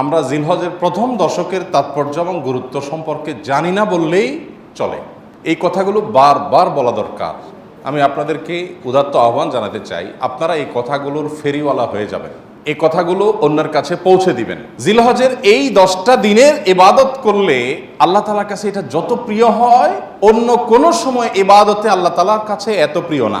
আমরা জিলহজের প্রথম দশকের তাৎপর্য এবং গুরুত্ব সম্পর্কে জানি না বললেই চলে। এই কথাগুলো বারবার বলা দরকার। আমি আপনাদেরকে উদাত্ত আহ্বান জানাতে চাই, আপনারা এই কথাগুলোর ফেরিওয়ালা হয়ে যাবেন। এই কথাগুলো অন্যের কাছে পৌঁছে দিবেন। জিলহজের এই দশটা দিনের এবাদত করলে আল্লাহ তালার কাছে এটা যত প্রিয় হয়, অন্য কোনো সময় এবাদতে আল্লাহ তালার কাছে এত প্রিয় না।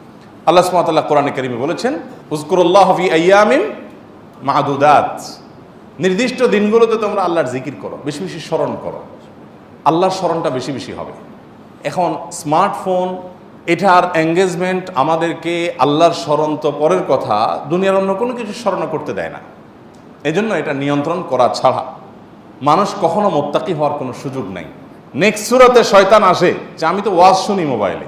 আল্লাহ সুমাতাল্লাহ কোরআনে কারিমে বলেছেন উজকুরুল্লাহ হফি আয়ামিন মাহাদুদাত নির্দিষ্ট দিনগুলোতে তোমরা আল্লাহর জিকির করো, বেশি বেশি স্মরণ করো। আল্লাহর স্মরণটা বেশি বেশি হবে। এখন স্মার্টফোন, এটার এঙ্গেজমেন্ট আমাদেরকে আল্লাহর স্মরণ তো পরের কথা, দুনিয়ার অন্য কোনো কিছু স্মরণ করতে দেয় না। এজন্য এটা নিয়ন্ত্রণ করা ছাড়া মানুষ কখনো মোত্তাকি হওয়ার কোনো সুযোগ নাই। নেক্সট সুরতে শয়তান আসে, যে আমি তো ওয়াজ শুনি মোবাইলে।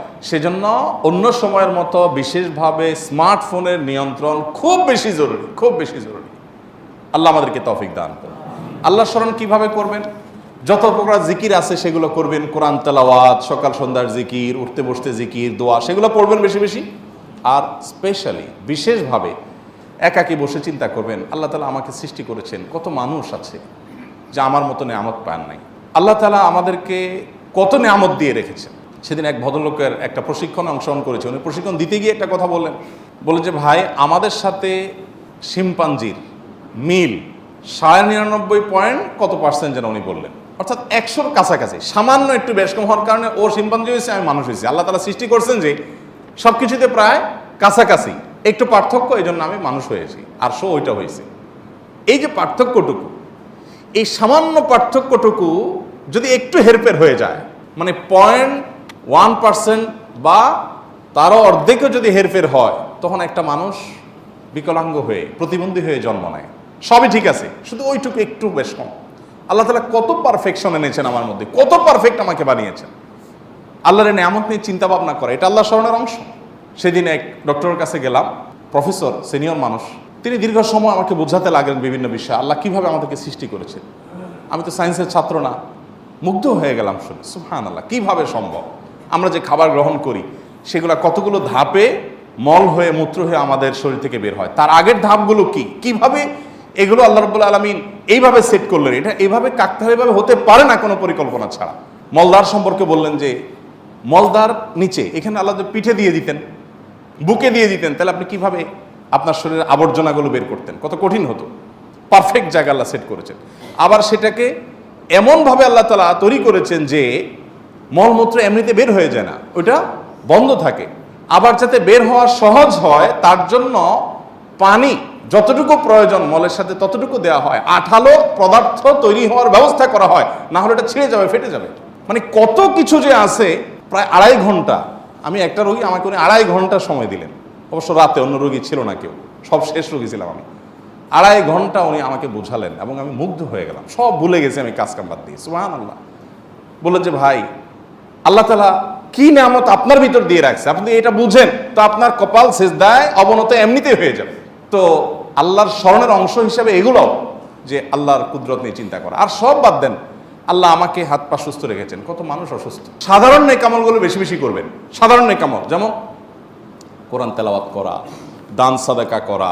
সেজন্য অন্য সময়ের মতো বিশেষভাবে স্মার্টফোনের নিয়ন্ত্রণ খুব বেশি জরুরি, খুব বেশি জরুরি। আল্লাহ আমাদেরকে তফিক দান করুন। আল্লাহর স্মরণ কীভাবে করবেন? যত প্রকার জিকির আছে সেগুলো করবেন, কোরআন তেলাওয়াত, সকাল সন্ধ্যার জিকির, উঠতে বসতে জিকির, দোয়া, সেগুলো পড়বেন বেশি বেশি। আর স্পেশালি বিশেষভাবে একাকি বসে চিন্তা করবেন, আল্লাহ তালা আমাকে সৃষ্টি করেছেন, কত মানুষ আছে যা আমার মতো নেয়ামত পান নাই। আল্লাহ তালা আমাদেরকে কত নেয়ামত দিয়ে রেখেছেন। সেদিন এক ভদ্রলোকের একটা প্রশিক্ষণে অংশগ্রহণ করেছে। উনি প্রশিক্ষণ দিতে গিয়ে একটা কথা বললেন। বললেন যে, ভাই, আমাদের সাথে শিম্পাঞ্জির মিল সাড়ে নিরানব্বই পয়েন্ট কত পার্সেন্ট যেন উনি বললেন। অর্থাৎ একশোর কাছাকাছি। সামান্য একটু বেশ কম হওয়ার কারণে ও শিম্পাঞ্জি হয়েছে, আমি মানুষ হয়েছি। আল্লাহ তালা সৃষ্টি করছেন যে সব কিছুতে প্রায় কাছাকাছি। একটু পার্থক্য এই জন্য আমি মানুষ হয়েছি। আর শো ওইটা হয়েছে। এই যে পার্থক্যটুকু, এই সামান্য পার্থক্যটুকু যদি একটু হেরফের হয়ে যায় মানে পয়েন্ট ওয়ান পার্সেন্ট বা তারও অর্ধেকও যদি হেরফের হয়, তখন একটা মানুষ বিকলাঙ্গ হয়ে, প্রতিবন্ধী হয়ে জন্ম নেয়। সবই ঠিক আছে, শুধু ওইটুকু একটু বেশ কম। আল্লাহ তালা কত পারফেকশন এনেছেন আমার মধ্যে, কত পারফেক্ট আমাকে বানিয়েছেন। আল্লাহর নেয়ামত নিয়ে চিন্তা ভাবনা করে, এটা আল্লাহ স্মরণের অংশ। সেদিন এক ডক্টরের কাছে গেলাম, প্রফেসর, সিনিয়র মানুষ। তিনি দীর্ঘ সময় আমাকে বোঝাতে লাগলেন বিভিন্ন বিষয়, আল্লাহ কীভাবে আমাদেরকে সৃষ্টি করেছেন। আমি তো সায়েন্সের ছাত্র না, মুগ্ধ হয়ে গেলাম শুনে সুহান আল্লাহ কীভাবে সম্ভব? আমরা যে খাবার গ্রহণ করি, সেগুলো কতগুলো ধাপে মল হয়ে, মূত্র হয়ে আমাদের শরীর থেকে বের হয়? তার আগের ধাপগুলো কি? কীভাবে এগুলো আল্লাহ রব্বুল আলমিন এইভাবে সেট করলেন? এটা এইভাবে কাকতে এইভাবে হতে পারে না কোনো পরিকল্পনা ছাড়া। মলদার সম্পর্কে বললেন যে, মলদার নিচে, এখানে আল্লাহ পিঠে দিয়ে দিতেন, বুকে দিয়ে দিতেন, তাহলে আপনি কীভাবে আপনার শরীরের আবর্জনাগুলো বের করতেন? কত কঠিন হতো। পারফেক্ট জায়গা আল্লাহ সেট করেছেন। আবার সেটাকে এমনভাবে আল্লাহ তালা তৈরি করেছেন যে মলমূত্র এমনিতে বের হয়ে যায় না, ওইটা বন্ধ থাকে। আবার যাতে বের হওয়া সহজ হয়, তার জন্য পানি যতটুকু প্রয়োজন মলের সাথে ততটুকু দেওয়া হয়। আঠালো পদার্থ তৈরি হওয়ার ব্যবস্থা করা হয়, না হলে এটা ছিঁড়ে যাবে, ফেটে যাবে। মানে কত কিছু যে আছে, প্রায় আড়াই ঘণ্টা। আমি একটা রোগী, আমাকে উনি আড়াই ঘণ্টা সময় দিলেন। অবশ্য রাতে অন্য রোগী ছিল না কেউ, সব শেষ রোগী ছিলাম আমি। আড়াই ঘণ্টা উনি আমাকে বোঝালেন এবং আমি মুগ্ধ হয়ে গেলাম। সব ভুলে গেছি আমি কাজ কাম বাদ দিয়ে সুহান আল্লাহ বললেন যে, ভাই আল্লাহ তালা কি নামত আপনার ভিতর দিয়ে রাখছে? আপনি এটা বুঝেন, তো আপনার কপাল শেষ দেয় অবনত এমনিতেই হয়ে যাবে। তো আল্লাহর স্মরণের অংশ হিসাবে এগুলো যে আল্লাহর কুদরত নিয়ে চিন্তা করা। আর সব বাদ দেন, আল্লাহ আমাকে হাত পা সুস্থ রেখেছেন। কত মানুষ অসুস্থ। সাধারণ নেকামলগুলো বেশি বেশি করবেন। সাধারণ নেকামল যেমন কোরআন তেলাওয়াত করা, দান সাদাকা করা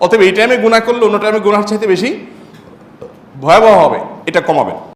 অতএব এই টাইমে গুণা করলে অন্য টাইমে গুণার চাইতে বেশি ভয়াবহ হবে এটা কমাবেন।